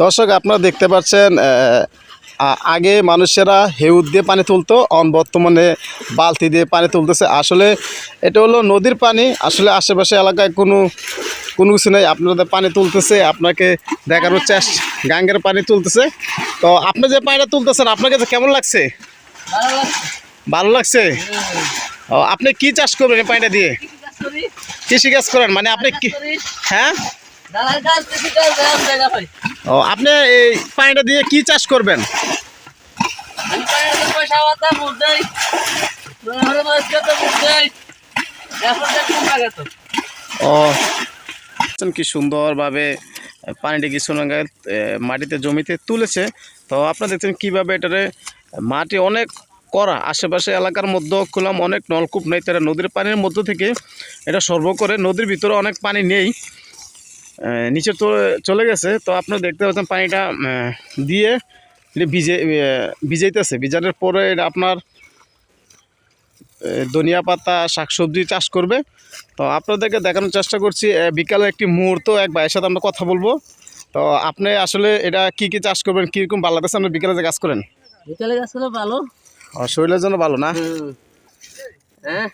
দর্শক আপনারা দেখতে পাচ্ছেন আগে মানুষেরা হেউদ দিয়ে পানি তুলতো অন বর্তমানে বালতি দিয়ে পানি তুলতেছে। আসলে এটা হলো নদীর পানি আসলে আশেপাশে এলাকায় কোনো কোনো কিছু নেই। আপনাদের পানি তুলতেছে আপনাকে দেখানোর চেষ্টা গাঙ্গের পানি তুলতেছে। তো আপনি যে পানিটা তুলতেছেন আপনার কাছে কেমন লাগছে? ভালো লাগছে। ও আপনি কি চাষ করবেন এই পানিটা দিয়ে? কৃষি কাজ করেন মানে আপনি কি হ্যাঁ। ও, আপনি এই পানিটা দিয়ে কি চাষ করবেন? ও কি সুন্দরভাবে পানিটা কি সোনাঙ্গা মাটিতে জমিতে তুলেছে। তো আপনারা দেখছেন কীভাবে এটারে মাটি অনেক করা, আশেপাশে এলাকার মধ্যে খুলাম অনেক নলকূপ নেই, তারা নদীর পানির মধ্য থেকে এটা সর্ব করে, নদীর ভিতরে অনেক পানি নেই। নিচে তো- চলে গেছে তো আপনারা দেখতে পাচ্ছেন পানিটা দিয়ে এটা ভিজে ভিজাইতেছে। ভিজানোর পরে এটা আপনার ধনিয়া পাতা শাকসবজি চাষ করবে। তো আপনাদেরকে দেখানোর চেষ্টা করছি বিকালে একটি মুহূর্ত এক ভাইয়ের সাথে আমরা কথা বলব। তো আপনি আসলে এটা কি কি চাষ করবেন কীরকম ভালো লাগতেছে আপনি বিকালে যে কাজ করেন? বিকালে গাছ হলো ভালো। শরীরের জন্য ভালো না? হ্যাঁ।